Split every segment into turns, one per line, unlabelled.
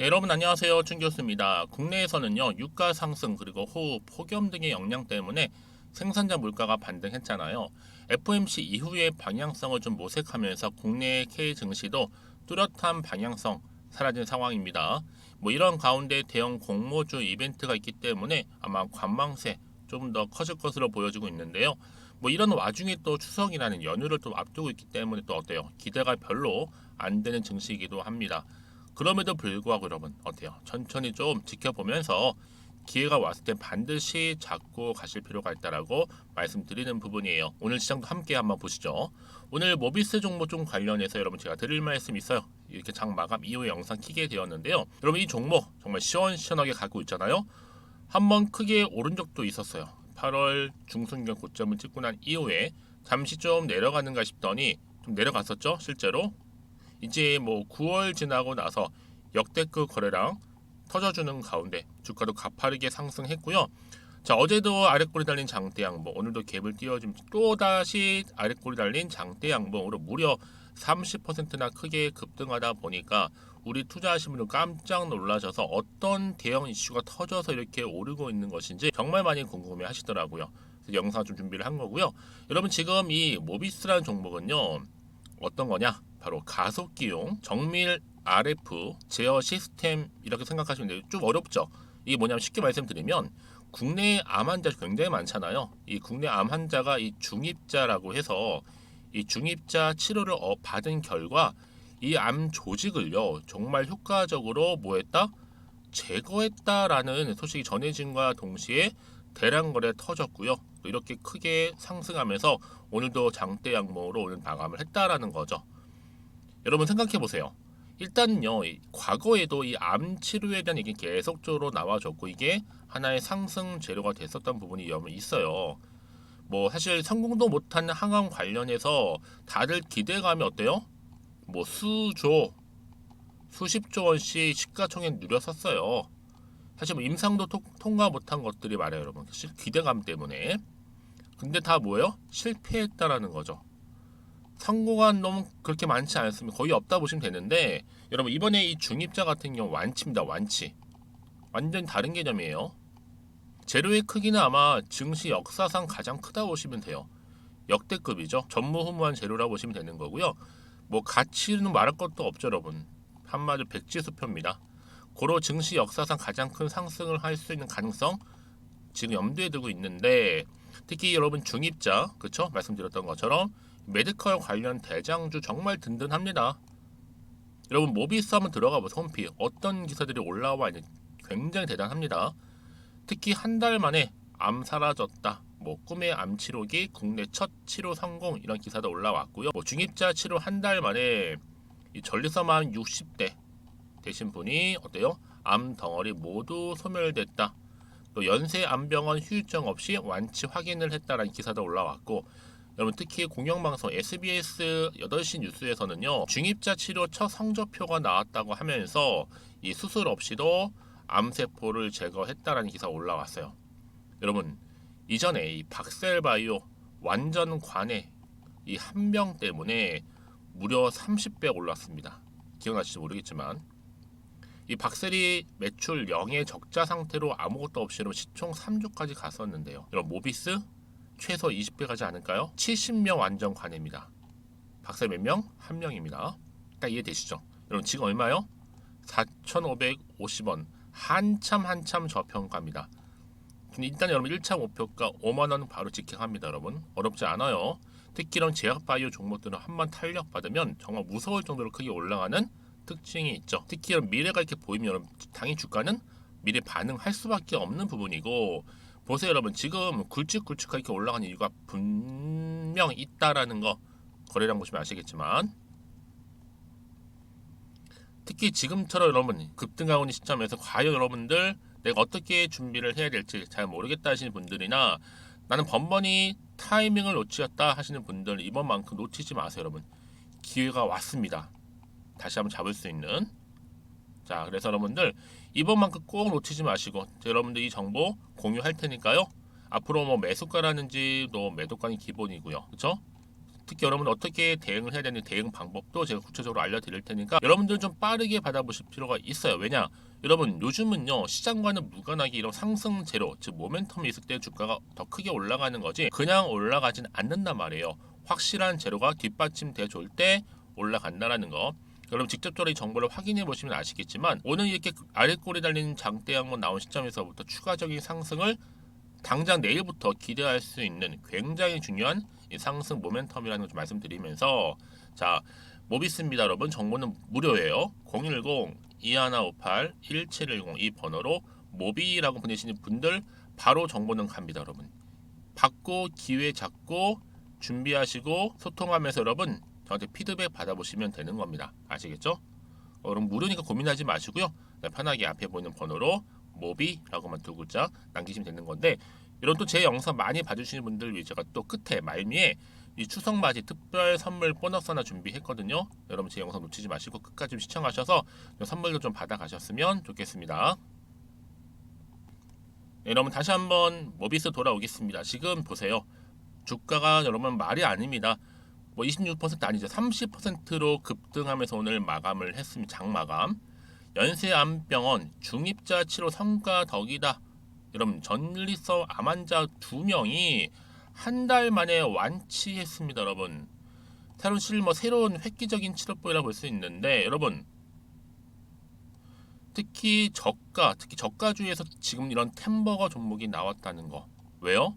네, 여러분 안녕하세요. 준 교수입니다. 국내에서는요, 유가 상승 그리고 호우, 폭염 등의 영향 때문에 생산자 물가가 반등했잖아요. FOMC 이후의 방향성을 좀 모색하면서 국내 K 증시도 뚜렷한 방향성 사라진 상황입니다. 뭐 이런 가운데 대형 공모주 이벤트가 있기 때문에 아마 관망세 좀 더 커질 것으로 보여지고 있는데요. 뭐 이런 와중에 또 추석이라는 연휴를 또 앞두고 있기 때문에 또 어때요? 기대가 별로 안 되는 증시이기도 합니다. 그럼에도 불구하고 여러분 어때요? 천천히 좀 지켜보면서 기회가 왔을 때 반드시 잡고 가실 필요가 있다라고 말씀드리는 부분이에요. 오늘 시장도 함께 한번 보시죠. 오늘 모비스 종목 좀 관련해서 여러분 제가 드릴 말씀 있어요. 이렇게 장 마감 이후에 영상 키게 되었는데요. 여러분 이 종목 정말 시원시원하게 가고 있잖아요. 한번 크게 오른 적도 있었어요. 8월 중순경 고점을 찍고 난 이후에 잠시 좀 내려가는가 싶더니 좀 내려갔었죠. 실제로 이제 뭐 9월 지나고 나서 역대급 거래량 터져주는 가운데 주가도 가파르게 상승했고요. 자 어제도 아랫골이 달린 장대 양봉 오늘도 갭을 띄워주면 또 다시 아랫골이 달린 장대 양봉으로 무려 30%나 크게 급등하다 보니까 우리 투자하신 분들 깜짝 놀라셔서 어떤 대형 이슈가 터져서 이렇게 오르고 있는 것인지 정말 많이 궁금해 하시더라고요. 그래서 영상 좀 준비를 한 거고요. 여러분 지금 이 모비스라는 종목은요. 어떤 거냐? 바로 가속기용 정밀 RF 제어 시스템 이렇게 생각하시면 돼요. 좀 어렵죠? 이게 뭐냐면 쉽게 말씀드리면 국내 암 환자 굉장히 많잖아요. 이 국내 암 환자가 이 중입자라고 해서 이 중입자 치료를 어- 받은 결과 이 암 조직을요 정말 효과적으로 뭐했다 제거했다라는 소식이 전해진과 동시에 대량 거래 터졌고요. 또 이렇게 크게 상승하면서 오늘도 장대 양봉으로 오늘 마감을 했다라는 거죠. 여러분 생각해 보세요. 일단요, 이 과거에도 이 암 치료에 대한 얘기 계속적으로 나와줬고 이게 하나의 상승 재료가 됐었던 부분이 있어요. 뭐 사실 성공도 못한 항암 관련해서 다들 기대감이 어때요? 뭐 수조, 수십조 원씩 시가총액 누렸었어요. 사실 뭐 임상도 토- 통과 못한 것들이 많아요, 여러분. 사실 기대감 때문에. 근데 다 뭐예요? 실패했다라는 거죠. 성공한 놈은 그렇게 많지 않습니다. 거의 없다 보시면 되는데 여러분 이번에 이 중입자 같은 경우 완치입니다. 완치. 완전 다른 개념이에요. 재료의 크기는 아마 증시 역사상 가장 크다 보시면 돼요. 역대급이죠. 전무후무한 재료라고 보시면 되는 거고요. 뭐 가치는 말할 것도 없죠, 여러분. 한마디로 백지수표입니다. 고로 증시 역사상 가장 큰 상승을 할 수 있는 가능성 지금 염두에 두고 있는데 특히 여러분 중입자 그쵸 말씀드렸던 것처럼 메디컬 관련 대장주 정말 든든합니다. 여러분 모비스 한번 들어가 보세요. 홈피 어떤 기사들이 올라와 있는 굉장히 대단합니다. 특히 한 달 만에 암 사라졌다. 뭐 꿈의 암 치료기 국내 첫 치료 성공 이런 기사도 올라왔고요. 뭐 중입자 치료 한 달 만에 이 전립선암 60대 되신 분이 어때요? 암 덩어리 모두 소멸됐다. 또 연세 암병원 후유증 없이 완치 확인을 했다라는 기사도 올라왔고 여러분 특히 공영방송 SBS 8시 뉴스에서는요 중입자 치료 첫 성적표가 나왔다고 하면서 이 수술 없이도 암세포를 제거했다라는 기사 올라왔어요. 여러분 이전에 이 박셀바이오 완전 관해 이한명 때문에 무려 30배 올랐습니다. 기억나실지 모르겠지만 이 박셀이 매출 0의 적자 상태로 아무것도 없이 여러분 시총 3조까지 갔었는데요. 여러분 모비스 최소 20배 가지 않을까요? 70명 완전 관입니다. 박셀 몇 명? 한 명입니다. 딱 이해되시죠? 여러분 지금 얼마요? 4,550원. 한참 한참 저평가입니다. 근데 일단 여러분 1차 목표가 5만 원 바로 직행합니다, 여러분. 어렵지 않아요. 특히 이런 제약바이오 종목들은 한 번 탄력 받으면 정말 무서울 정도로 크게 올라가는 특징이 있죠. 특히 미래가 이렇게 보이면 당연히 주가는 미래 반응할 수밖에 없는 부분이고 보세요 여러분. 지금 굵직굵직하게 이렇게 올라가는 이유가 분명 있다라는 거 거래량 보시면 아시겠지만 특히 지금처럼 여러분 급등하고 있는 시점에서 과연 여러분들 내가 어떻게 준비를 해야 될지 잘 모르겠다 하시는 분들이나 나는 번번이 타이밍을 놓치었다 하시는 분들 이번만큼 놓치지 마세요 여러분. 기회가 왔습니다 다시 한번 잡을 수 있는 자 그래서 여러분들 이번만큼 꼭 놓치지 마시고 여러분들 이 정보 공유할 테니까요 앞으로 뭐 매수가라는지 또 매도가는 기본이고요 그쵸 특히 여러분 어떻게 대응을 해야 되는 대응 방법도 제가 구체적으로 알려드릴 테니까 여러분들 좀 빠르게 받아보실 필요가 있어요. 왜냐? 여러분 요즘은요 시장과는 무관하게 이런 상승 제로 즉 모멘텀이 있을 때 주가가 더 크게 올라가는 거지 그냥 올라가진 않는단 말이에요. 확실한 제로가 뒷받침돼 줄 때 올라간다라는 거. 여러분 직접적으로 이 정보를 확인해 보시면 아시겠지만 오늘 이렇게 아랫골에 달린 장대 양목 나온 시점에서부터 추가적인 상승을 당장 내일부터 기대할 수 있는 굉장히 중요한 이 상승 모멘텀이라는 걸 좀 말씀드리면서 자 모비스입니다 여러분. 정보는 무료예요. 010 2158 1710 이 번호로 모비라고 보내시는 분들 바로 정보는 갑니다 여러분. 받고 기회 잡고 준비하시고 소통하면서 여러분 저한테 피드백 받아보시면 되는 겁니다 아시겠죠? 어, 그럼 무료니까 고민하지 마시고요 네, 편하게 앞에 보이는 번호로 모비라고만 두 글자 남기시면 되는 건데 이런 또 제 영상 많이 봐주시는 분들 위해 제가 또 끝에 말미에 이 추석 맞이 특별 선물 보너스 하나 준비했거든요. 여러분 제 영상 놓치지 마시고 끝까지 좀 시청하셔서 이 선물도 좀 받아가셨으면 좋겠습니다. 네, 여러분 다시 한번 모비스 돌아오겠습니다. 지금 보세요. 주가가 여러분 말이 아닙니다. 뭐 26% 아니죠. 30%로 급등하면서 오늘 마감을 했습니다. 장마감. 연세암병원 중입자 치료 성과 덕이다. 여러분 전리성 암 환자 두 명이 한 달 만에 완치했습니다, 여러분. 사실 뭐 새로운 획기적인 치료법이라 볼수 있는데 여러분 특히 저가, 특히 저가주에서 지금 이런 템버거 종목이 나왔다는 거 왜요?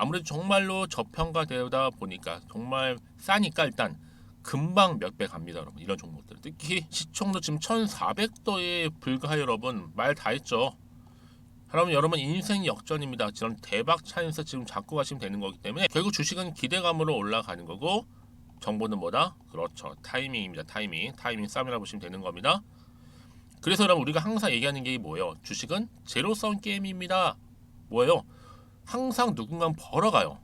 아무래도 정말로 저평가 되다 보니까 정말 싸니까 일단 금방 몇 배 갑니다, 여러분. 이런 종목들. 특히 시총도 지금 1,400도에 불과해 여러분. 말 다 했죠. 그러면 여러분 인생 역전입니다. 이런 대박 찬스 지금 잡고 가시면 되는 거기 때문에 결국 주식은 기대감으로 올라가는 거고 정보는 뭐다? 그렇죠. 타이밍입니다. 타이밍. 타이밍 싸움이라 보시면 되는 겁니다. 그래서 여러분 우리가 항상 얘기하는 게 뭐예요? 주식은 제로성 게임입니다. 뭐예요? 항상 누군가 벌어가요.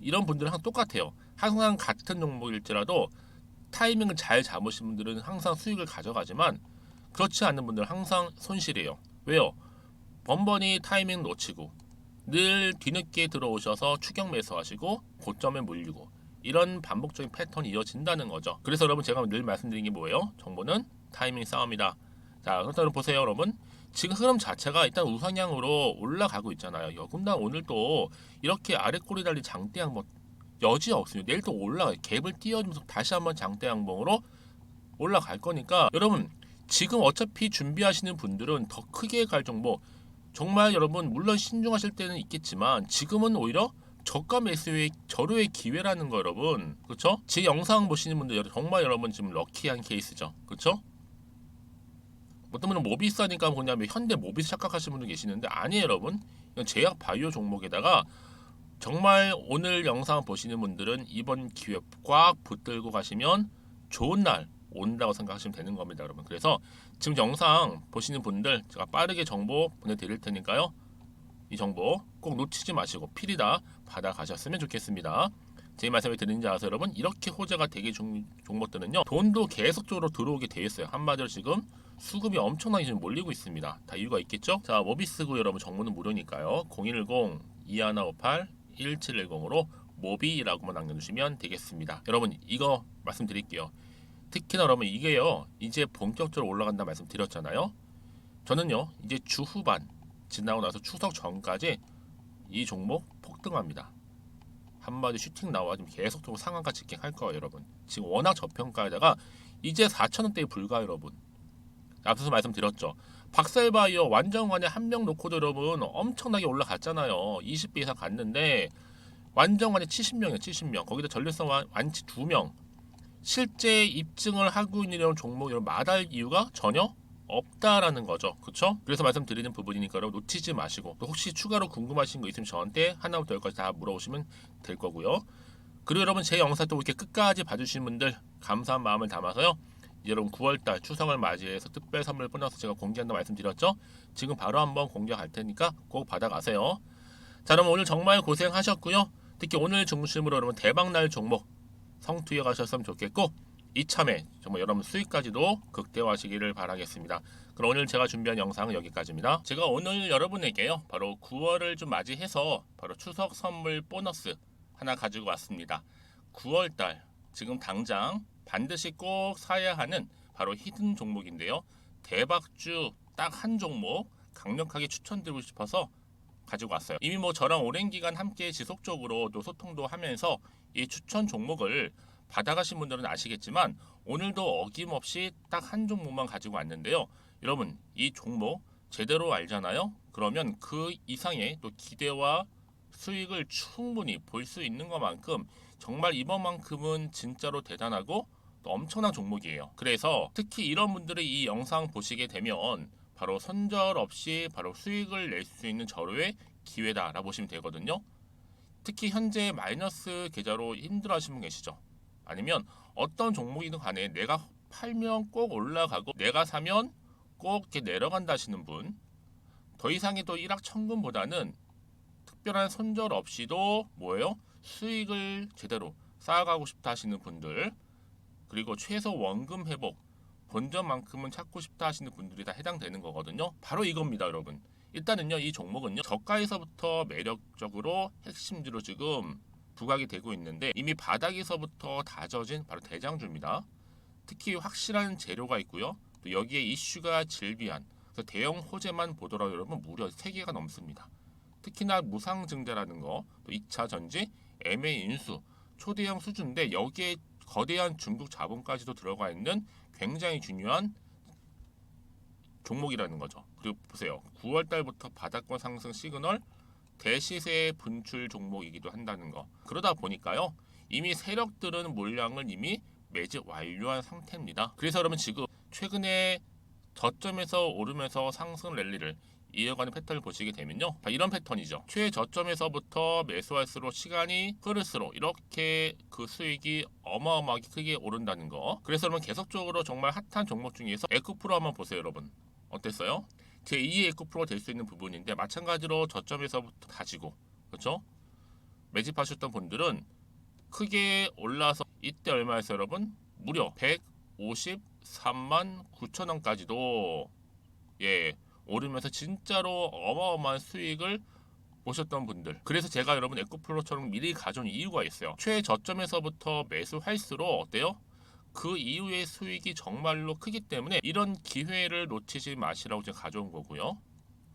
이런 분들은 항상 똑같아요. 항상 같은 종목일지라도 타이밍을 잘 잡으신 분들은 항상 수익을 가져가지만 그렇지 않은 분들은 항상 손실이에요. 왜요? 번번이 타이밍 놓치고 늘 뒤늦게 들어오셔서 추격 매수하시고 고점에 몰리고 이런 반복적인 패턴이 이어진다는 거죠. 그래서 여러분 제가 늘 말씀드린 게 뭐예요? 정보는 타이밍 싸움이다. 자, 그렇다면 보세요, 여러분. 지금 흐름 자체가 일단 우상향으로 올라가고 있잖아요. 여군단 오늘 또 이렇게 아래 꼬리 달린 장대 양봉 여지 없습니다. 내일 또 올라가 갭을 띄워주면서 다시 한번 장대 양봉으로 올라갈 거니까 여러분 지금 어차피 준비하시는 분들은 더 크게 갈 정보 정말 여러분 물론 신중하실 때는 있겠지만 지금은 오히려 저가 매수의 절호의 기회라는 거 여러분 그렇죠? 제 영상 보시는 분들 정말 여러분 지금 럭키한 케이스죠 그렇죠? 어떤 분은 모비스하니까 그냥 현대 모비스 착각하시는 분들 계시는데 아니에요 여러분. 이건 제약 바이오 종목에다가 정말 오늘 영상 보시는 분들은 이번 기회 꽉 붙들고 가시면 좋은 날 온다고 생각하시면 되는 겁니다 여러분. 그래서 지금 영상 보시는 분들 제가 빠르게 정보 보내드릴 테니까요. 이 정보 꼭 놓치지 마시고 필이다 받아가셨으면 좋겠습니다. 제 말씀을 드리는지 아세요 여러분 이렇게 호재가 되게 종, 종목들은요 돈도 계속적으로 들어오게 돼 있어요. 한마디로 지금 수급이 엄청나게 지금 몰리고 있습니다. 다 이유가 있겠죠? 자 모비스고 여러분 정보는 무료니까요. 010 2158 1710으로 모비라고만 남겨주시면 되겠습니다. 여러분 이거 말씀드릴게요. 특히나 여러분 이게요 이제 본격적으로 올라간다 말씀드렸잖아요. 저는요 이제 주 후반 지나고 나서 추석 전까지 이 종목 폭등합니다. 한마디 슈팅 나와 지금 계속적으로 상한가 직행할 거예요 여러분. 지금 워낙 저평가에다가 이제 4천 원대에 불과 여러분 앞서서 말씀드렸죠 박살바이오 완전관에 한 명 놓고도 여러분 엄청나게 올라갔잖아요 20배 이상 갔는데 완전관에 70명이에요 70명 거기다 전류성 완- 완치 2명 실제 입증을 하고 있는 이런 종목 이런 마다할 이유가 전혀 없다라는 거죠. 그렇죠? 그래서 말씀드리는 부분이니까 여러분 놓치지 마시고 또 혹시 추가로 궁금하신 거 있으면 저한테 하나부터 열까지 다 물어보시면 될 거고요. 그리고 여러분 제 영상 또 이렇게 끝까지 봐주신 분들 감사한 마음을 담아서요. 여러분 9월달 추석을 맞이해서 특별 선물 보너스 제가 공개한다 말씀드렸죠. 지금 바로 한번 공개할 테니까 꼭 받아가세요. 자 그럼 오늘 정말 고생하셨고요. 특히 오늘 중심으로 여러분 대박날 종목 성투에 가셨으면 좋겠고 이참에 정말 여러분 수익까지도 극대화하시기를 바라겠습니다. 그럼 오늘 제가 준비한 영상은 여기까지입니다. 제가 오늘 여러분에게요 바로 9월을 좀 맞이해서 바로 추석 선물 보너스 하나 가지고 왔습니다. 9월달 지금 당장 반드시 꼭 사야 하는 바로 히든 종목인데요. 대박주 딱 한 종목 강력하게 추천드리고 싶어서 가지고 왔어요. 이미 뭐 저랑 오랜 기간 함께 지속적으로 또 소통도 하면서 이 추천 종목을 받아가신 분들은 아시겠지만 오늘도 어김없이 딱 한 종목만 가지고 왔는데요. 여러분 이 종목 제대로 알잖아요. 그러면 그 이상의 또 기대와 수익을 충분히 볼 수 있는 것만큼 정말 이번만큼은 진짜로 대단하고 또 엄청난 종목이에요. 그래서 특히 이런 분들이 이 영상 보시게 되면 바로 손절 없이 바로 수익을 낼 수 있는 절호의 기회다라고 보시면 되거든요. 특히 현재 마이너스 계좌로 힘들어하시는 분 계시죠? 아니면 어떤 종목이든 간에 내가 팔면 꼭 올라가고 내가 사면 꼭 이렇게 내려간다 하시는 분. 더 이상의 또 일확천금보다는 특별한 손절 없이도 뭐예요? 수익을 제대로 쌓아가고 싶다 하시는 분들 그리고 최소 원금 회복 본전만큼은 찾고 싶다 하시는 분들이 다 해당되는 거거든요. 바로 이겁니다, 여러분. 일단은요, 이 종목은요, 저가에서부터 매력적으로 핵심주로 지금 부각이 되고 있는데 이미 바닥에서부터 다져진 바로 대장주입니다. 특히 확실한 재료가 있고요. 또 여기에 이슈가 질비한 그래서 대형 호재만 보더라도 여러분 무려 3개가 넘습니다. 특히나 무상증자라는 거, 또 2차 전지, MA 인수, 초대형 수준인데 여기에 거대한 중국 자본까지도 들어가 있는 굉장히 중요한 종목이라는 거죠. 그리고 보세요. 9월 달부터 바닥권 상승 시그널 대시세 분출 종목이기도 한다는 거. 그러다 보니까요. 이미 세력들은 물량을 이미 매집 완료한 상태입니다. 그래서 여러분 지금 최근에 저점에서 오르면서 상승 랠리를 이어가는 패턴을 보시게 되면요. 자, 이런 패턴이죠. 최저점에서부터 매수할수록 시간이 흐를수록 이렇게 그 수익이 어마어마하게 크게 오른다는 거. 그래서 여러분 계속적으로 정말 핫한 종목 중에서 에코프로 한번 보세요, 여러분. 어땠어요? 제2의 에코프로가 될 수 있는 부분인데 마찬가지로 저점에서부터 다지고 그렇죠? 매집하셨던 분들은 크게 올라서 이때 얼마였어요, 여러분? 무려 153만 9천 원까지도 예 오르면서 진짜로 어마어마한 수익을 보셨던 분들. 그래서 제가 여러분 에코플로처럼 미리 가져온 이유가 있어요. 최저점에서부터 매수할수록 어때요? 그 이후의 수익이 정말로 크기 때문에 이런 기회를 놓치지 마시라고 제가 가져온 거고요.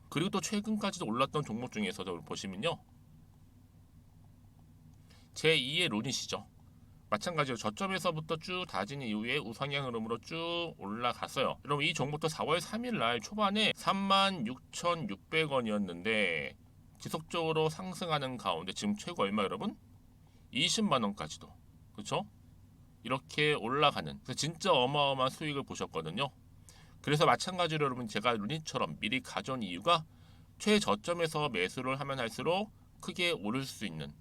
그리고 또 최근까지도 올랐던 종목 중에서도 보시면요. 제2의 룬이시죠. 마찬가지로 저점에서부터 쭉 다진 이후에 우상향 흐름으로 쭉 올라갔어요. 여러분 이 종목도 4월 3일 날 초반에 36,600원이었는데 지속적으로 상승하는 가운데 지금 최고 얼마 여러분? 20만 원까지도. 그렇죠? 이렇게 올라가는 진짜 어마어마한 수익을 보셨거든요. 그래서 마찬가지로 여러분 제가 루니처럼 미리 가져온 이유가 최저점에서 매수를 하면 할수록 크게 오를 수 있는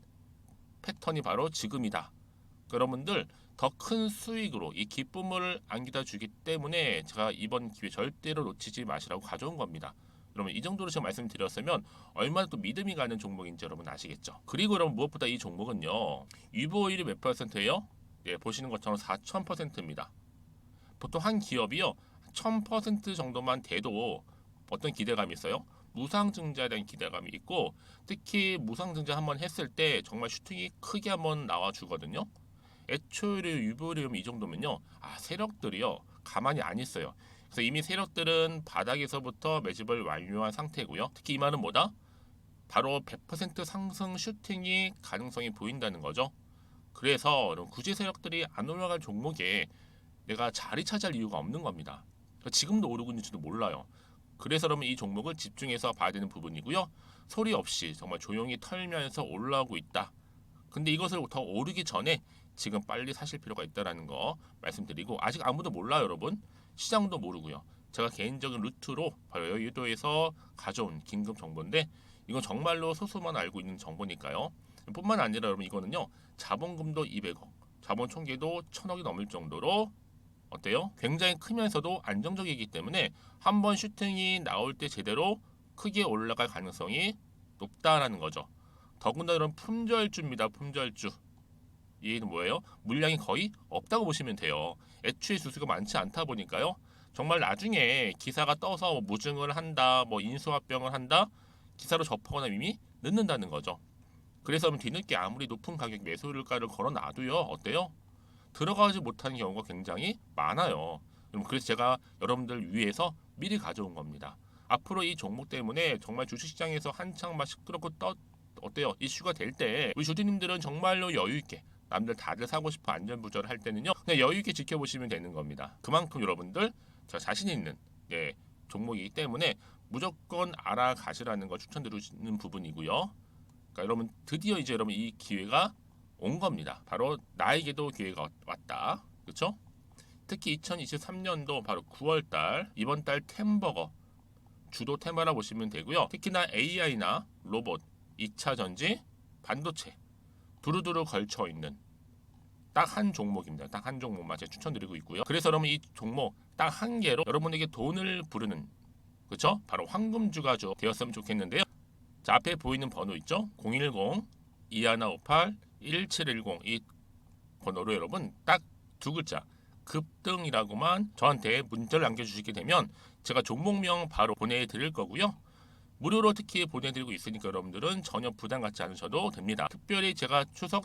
패턴이 바로 지금이다. 여러분들 더 큰 수익으로 이 기쁨을 안겨다 주기 때문에 제가 이번 기회 절대로 놓치지 마시라고 가져온 겁니다. 여러분 이 정도로 제가 말씀드렸으면 얼마나 또 믿음이 가는 종목인지 여러분 아시겠죠? 그리고 여러분 무엇보다 이 종목은요 유보율이 몇 퍼센트예요? 예, 보시는 것처럼 4,000%입니다. 보통 한 기업이요 1,000% 정도만 돼도 어떤 기대감이 있어요? 무상증자에 대한 기대감이 있고 특히 무상증자 한번 했을 때 정말 슈팅이 크게 한번 나와 주거든요. 애초에 유보율이 이 정도면요. 아 세력들이요 가만히 안 있어요. 그래서 이미 세력들은 바닥에서부터 매집을 완료한 상태고요. 특히 이 말은 뭐다? 바로 100% 상승 슈팅이 가능성이 보인다는 거죠. 그래서 굳이 세력들이 안 올라갈 종목에 내가 자리 차지할 이유가 없는 겁니다. 지금도 오르고 있는지도 몰라요. 그래서 여러분 이 종목을 집중해서 봐야 되는 부분이고요. 소리 없이 정말 조용히 털면서 올라오고 있다. 근데 이것을 더 오르기 전에 지금 빨리 사실 필요가 있다라는 거 말씀드리고 아직 아무도 몰라요, 여러분. 시장도 모르고요. 제가 개인적인 루트로 바로 여의도에서 가져온 긴급 정보인데 이건 정말로 소수만 알고 있는 정보니까요. 뿐만 아니라 여러분 이거는요. 자본금도 200억, 자본 총계도 1000억이 넘을 정도로 어때요? 굉장히 크면서도 안정적이기 때문에 한번 슈팅이 나올 때 제대로 크게 올라갈 가능성이 높다라는 거죠. 더군다나 이런 품절주입니다. 품절주. 얘는 뭐예요? 물량이 거의 없다고 보시면 돼요. 애초에 수수가 많지 않다 보니까요. 정말 나중에 기사가 떠서 뭐 무증을 한다, 뭐 인수합병을 한다, 기사로 접하거나 이미 늦는다는 거죠. 그래서 뒤늦게 아무리 높은 가격 매수가를 걸어놔도요 어때요? 들어가지 못하는 경우가 굉장히 많아요. 그럼 그래서 제가 여러분들 위해서 미리 가져온 겁니다. 앞으로 이 종목 때문에 정말 주식시장에서 한창 막 시끄럽고 떠 어때요? 이슈가 될 때 우리 주주님들은 정말로 여유 있게 남들 다들 사고 싶어 안전부절 할 때는요 그냥 여유 있게 지켜보시면 되는 겁니다. 그만큼 여러분들 저 자신 있는 예, 종목이기 때문에 무조건 알아가시라는 걸 추천드리는 부분이고요. 그러니까 여러분 드디어 이제 여러분 이 기회가 온 겁니다. 바로 나에게도 기회가 왔다. 그렇죠? 특히 2023년도 바로 9월달 이번 달 템버거 주도 테마라 보시면 되고요. 특히나 AI나 로봇, 2차 전지, 반도체 두루두루 걸쳐 있는 딱 한 종목입니다. 딱 한 종목만 제가 추천드리고 있고요. 그래서 여러분 이 종목 딱 한 개로 여러분에게 돈을 부르는 그렇죠? 바로 황금주가 죠 되었으면 좋겠는데요. 자 앞에 보이는 번호 있죠? 010 2158 1710 이 번호로 여러분 딱 두 글자 급등이라고만 저한테 문자를 남겨주시게 되면 제가 종목명 바로 보내드릴 거고요. 무료로 특히 보내드리고 있으니까 여러분들은 전혀 부담 갖지 않으셔도 됩니다. 특별히 제가 추석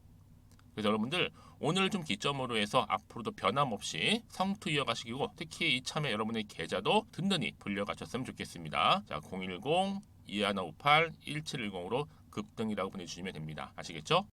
그래서 여러분들 오늘 좀 기점으로 해서 앞으로도 변함없이 성투 이어가시고 특히 이참에 여러분의 계좌도 든든히 불려가셨으면 좋겠습니다. 자, 010 2158 1710으로 급등이라고 보내주시면 됩니다. 아시겠죠?